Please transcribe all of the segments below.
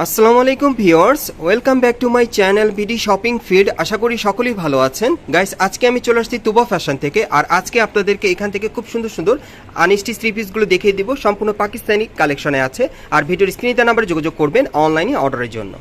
আসসালামু আলাইকুম viewers, welcome back to my channel BD shopping feed. আশা করি সকলেই ভালো আছেন। গাইস, আজকে আমি চলে আসছি তুবা ফ্যাশন থেকে, আর আজকে আপনাদেরকে এখান থেকে খুব সুন্দর সুন্দর আনিস্টি থ্রি পিসগুলো দেখিয়ে দিব। সম্পূর্ণ পাকিস্তানি কালেকশনে আছে। আর ভিডিওর স্ক্রিনে নাম্বারে যোগাযোগ করবেন অনলাইনে অর্ডারের জন্য।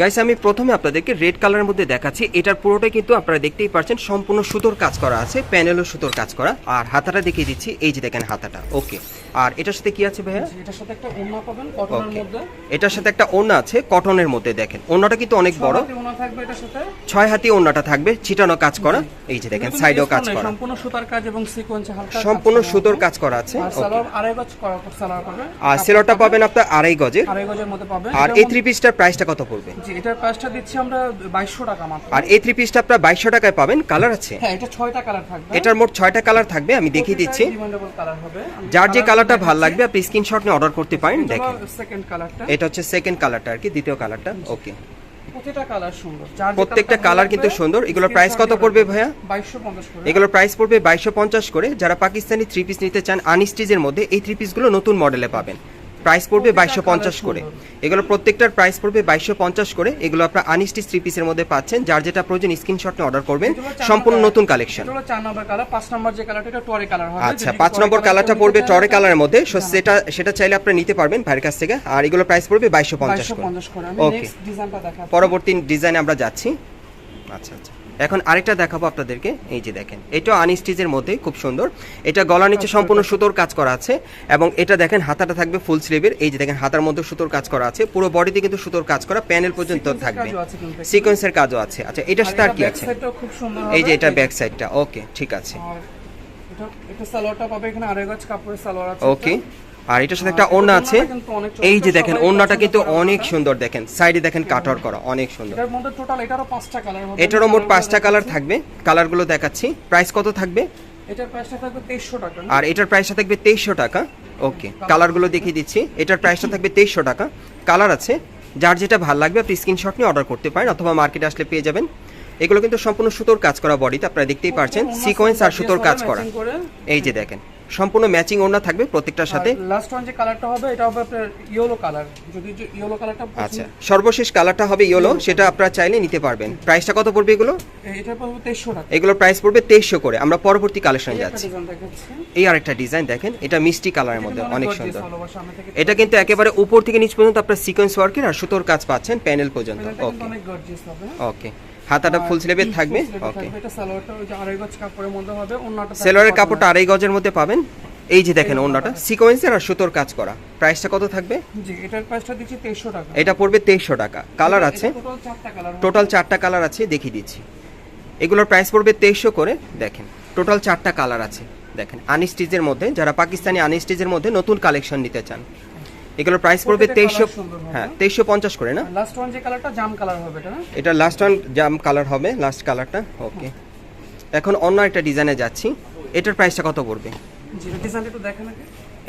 গাইস আমি প্রথমে আপনাদেরকে রেড কালারের মধ্যে দেখাচ্ছি। এটার পুরোটাই কিন্তু আপনারা দেখতেই পাচ্ছেন সম্পূর্ণ সুতোর কাজ করা আছে প্যানেলও সুতোর কাজ করা। আর হাতাটা দেখিয়ে দিচ্ছি এই যে দেখেন হাতাটা। ওকে আর এটার সাথে কি আছে ভাইয়া? এটার সাথে একটা ওড়না পাবেন কটনের মধ্যে। এটার সাথে একটা ওড়না আছে কটনের মধ্যে দেখেন। ওড়নাটা কিন্তু অনেক বড়। ছয় হাতে ওড়না থাকবে এটার সাথে। ছয় হাতি ওড়নাটা থাকবে ছিটানো কাজ করা। এই যে দেখেন সাইডেও কাজ করা। সম্পূর্ণ সুতার কাজ এবং সিকোয়েন্সে হালকা সম্পূর্ণ সুতোর কাজ করা আছে। আর সালোয়ার আড়াই গজ করা সালোয়ার পাবে। আর সেলোটা পাবেন আপনার আড়াই গজের। আড়াই গজের মধ্যে পাবে আর এই থ্রি পিসটার প্রাইসটা কত পড়বে? জি এটার প্রাইসটা দিচ্ছি আমরা বাইশশো টাকা মাত্র। আর এই থ্রি পিসটা আপনার বাইশশো টাকায় পাবেন কালার আছে? হ্যাঁ এটা ছয়টা কালার থাকবে। এটার মোট ছয়টা কালার থাকবে আমি দেখিয়ে দিচ্ছি। কালার হবে। যার যে কালারটা ভালো লাগবে আপনি স্ক্রিনশট নিয়ে অর্ডার করতে পারেন দেখেন। সেকেন্ড কালারটা এটা হচ্ছে সেকেন্ড কালারটা আর কি দ্বিতীয় কালারটা ওকে প্রত্যেকটা কালার সুন্দর। প্রত্যেকটা কালার কিন্তু সুন্দর। এগুলোর প্রাইস কত পড়বে ভাইয়া? এগুলোর প্রাইস পড়বে বাইশশো পঞ্চাশ করে। যারা পাকিস্তানি থ্রি পিস নিতে চান আনস্টিজের মধ্যে এই থ্রি পিসগুলো নতুন মডেলে পাবেন। প্রাইস পড়বে বাইশশো পঞ্চাশ করে। এগুলো প্রত্যেকটার প্রাইস পড়বে বাইশশো পঞ্চাশ করে। এগুলো আপনার আনিস্টি থ্রি পিসের মধ্যে পাচ্ছেন। যার যেটা প্রয়োজন স্ক্রিনশট নিয়ে অর্ডার করবেন। সম্পূর্ণ নতুন কালেকশন আচ্ছা পাঁচ নম্বর কালারটা পড়বে টরে কালারের মধ্যে। সো। সেটা সেটা চাইলে আপনি নিতে পারবেন ভাইয়ের কাছ থেকে। আর এগুলো প্রাইস পড়বে বাইশশো পঞ্চাশ করে। ওকে পরবর্তী ডিজাইনে আমরা যাচ্ছি। আচ্ছা আচ্ছা। এখন আরেকটা দেখাবো আপনাদেরকে। এই যে দেখেন এটা আনস্টিজের মধ্যে খুব সুন্দর। এটা গলার নিচে সম্পূর্ণ সুতোর কাজ করা আছে এবং এটা দেখেন হাতাটা থাকবে ফুল স্লিভের। এই যে দেখেন হাতার মধ্যে সুতোর কাজ করা আছে। পুরো বডিতে কিন্তু সুতোর কাজ করা প্যানেল পর্যন্ত থাকবে। সিকোয়েন্সের কাজও আছে। আচ্ছা এটার সাথে আর কি আছে? এই যে এটা ব্যাক সাইডটা ওকে ঠিক আছে। এটা এটা সালোয়ারটা পাবে এখানে আড়াই গজ কাপড়ের সালোয়ার আছে ওকে। আর এটার সাথে একটা ওড়না আছে। এই যে দেখেন ওড়নাটা কিন্তু অনেক সুন্দর দেখেন। সাইডে দেখেন কাটর করা অনেক সুন্দর। এটার মধ্যে টোটাল এটারও পাঁচটা কালার এটারও মোট পাঁচটা কালার। থাকবে। কালারগুলো দেখাচ্ছি। প্রাইস কত থাকবে? এটার প্রাইসটা থাকবে তেইশশো টাকা। আর এটার প্রাইসটা থাকবে তেইশশো টাকা। ওকে কালারগুলো দেখিয়ে দিচ্ছি। এটার প্রাইসটা থাকবে তেইশশো টাকা। কালার আছে। যার যেটা ভালো লাগবে আপনি স্ক্রিনশট নিয়ে অর্ডার করতে পারেন অথবা মার্কেটে আসলে পেয়ে যাবেন। এগুলো কিন্তু সম্পূর্ণ সুতোর কাজ করা বডিতে আপনারা দেখতেই পারছেন। সিকোয়েন্স আর সুতোর কাজ করা। এই যে দেখেন। সম্পূর্ণ ম্যাচিং ওড়না থাকবে প্রত্যেকটার সাথে। লাস্ট ওয়ান যে কালারটা হবে এটা হবে আপনার ইয়েলো কালার যদি ইয়েলো কালারটা আচ্ছা সর্বশেষ কালারটা হবে ইয়েলো সেটা আপনারা চাইলে নিতে পারবেন। প্রাইসটা কত পড়বে এগুলো? এটা পড়বে তেইশশো টাকা। এগুলোর প্রাইস পড়বে তেইশশো করে। আমরা পরবর্তী কালেকশনে যাচ্ছি। এই আরেকটা ডিজাইন দেখেন এটা মিষ্টি কালারের মধ্যে অনেক সুন্দর। এটা কিন্তু একেবারে উপর থেকে নিচ পর্যন্ত আপনার সিকোয়েন্স ওয়ার্কের আর সুতোর কাজ পাচ্ছেন প্যানেল পর্যন্ত। ওকে অনেক গর্জিয়াস হবে। ওকে হাতাটা ফুল স্লিভের থাকবে? ওকে ওন্নাটা সেলোয়ারের কাপড়টা আড়াই গজের মধ্যে পাবেন? এই যে দেখেন ওনাটা সিকোয়েন্সের আর সুতোর কাজ করা। প্রাইসটা কত থাকবে? জি এটার প্রাইসটা দিচ্ছি তেইশশো টাকা। এটা পড়বে তেইশশো টাকা। কালার আছে? টোটাল চারটা কালার টোটাল চারটা কালার আছে দেখিয়ে দিচ্ছি। এগুলোর প্রাইস পড়বে তেইশশো করে দেখেন। টোটাল চারটা কালার আছে দেখেন। আনস্টিজের মধ্যে যারা পাকিস্তানি আনস্টিজের মধ্যে নতুন কালেকশন নিতে চান এগুলোর প্রাইস পড়বে তেইশশো। হ্যাঁ তেইশশো পঞ্চাশ করে না? লাস্ট ওয়ান যে কালারটা জাম কালার হবে এটা এটা লাস্ট ওয়ান জাম কালার হবে লাস্ট কালারটা ওকে এখন অন্য একটা ডিজাইনে যাচ্ছি এটার প্রাইসটা কত পড়বে?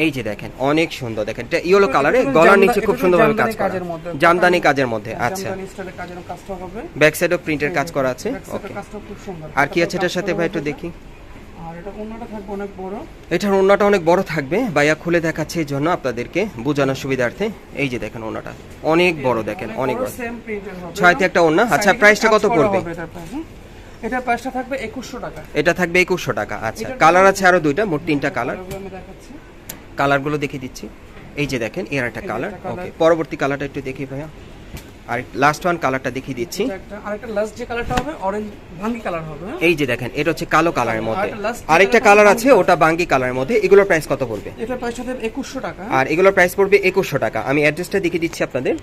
এই যে দেখেন অনেক সুন্দর দেখেন এটা ইয়েলো কালারে গলার নিচে খুব সুন্দরভাবে কাজ করা। জামদানি কাজের মধ্যে আচ্ছা। ব্যাক সাইডও প্রিন্টের কাজ করা আছে এর ওকে আর কি আছে এটার সাথে ভাই একটু দেখি? এটা এটার ওড়নাটা অনেক বড় থাকবে। ভাইয়া খুলে দেখাচ্ছে এই জন্য আপনাদেরকে বোঝানোর সুবিধার্থে। এই যে দেখেন ওড়নাটা। অনেক বড় দেখেন অনেক বড় ছয়তে একটা ওড়না। আচ্ছা প্রাইসটা কত পড়বে। এটার প্রাইসটা থাকবে একুশশো টাকা। এটা থাকবে একুশশো টাকা। আচ্ছা কালার আছে আরও দুইটা মোট তিনটা কালার কালারগুলো দেখিয়ে দিচ্ছি। এই যে দেখেন এর একটা কালার ওকে পরবর্তী কালারটা একটু দেখি ভাইয়া। আর লাস্ট ওয়ান কালারটা দেখিয়ে দিচ্ছি। আরেকটা লাস্ট যে কালারটা হবে অরেঞ্জ ভাঙ্গি কালার হবে হ্যাঁ? এই যে দেখেন এটা হচ্ছে কালো কালারের মধ্যে। আরেকটা কালার আছে ওটা বাঙ্গি কালারের মধ্যে। এগুলোর প্রাইস কত পড়বে? এটার প্রাইস হবে 2100 টাকা। আর এগুলোর প্রাইস পড়বে একুশশো টাকা। আমি অ্যাড্রেসটা দেখিয়ে দিচ্ছি আপনাদের।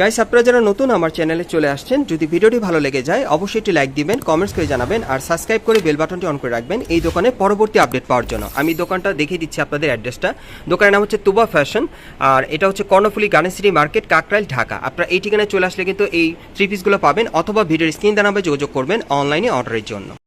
গাইস আপনারা যারা নতুন আমার চ্যানেলে চলে আসছেন, যদি ভিডিওটি ভালো লেগে যায়, অবশ্যই একটি লাইক দিবেন কমেন্টস করে জানাবেন, আর সাবস্ক্রাইব করে বেল বাটনটি অন করে রাখবেন। এই দোকানে পরবর্তী আপডেট পাওয়ার জন্য। আমি দোকানটা দেখিয়ে দিচ্ছি আপনাদের অ্যাড্রেসটা দোকানের নাম হচ্ছে তুবা ফ্যাশন আর এটা হচ্ছে কর্ণফুলি গার্ডেন মার্কেট কাকরাইল ঢাকা আপনারা এই ঠিকানায় চলে আসলে কিন্তু এই থ্রি পিসগুলো পাবেন, অথবা ভিডিওর স্ক্রিন জানাবে যোগাযোগ করবেন অনলাইনে অর্ডারের জন্য।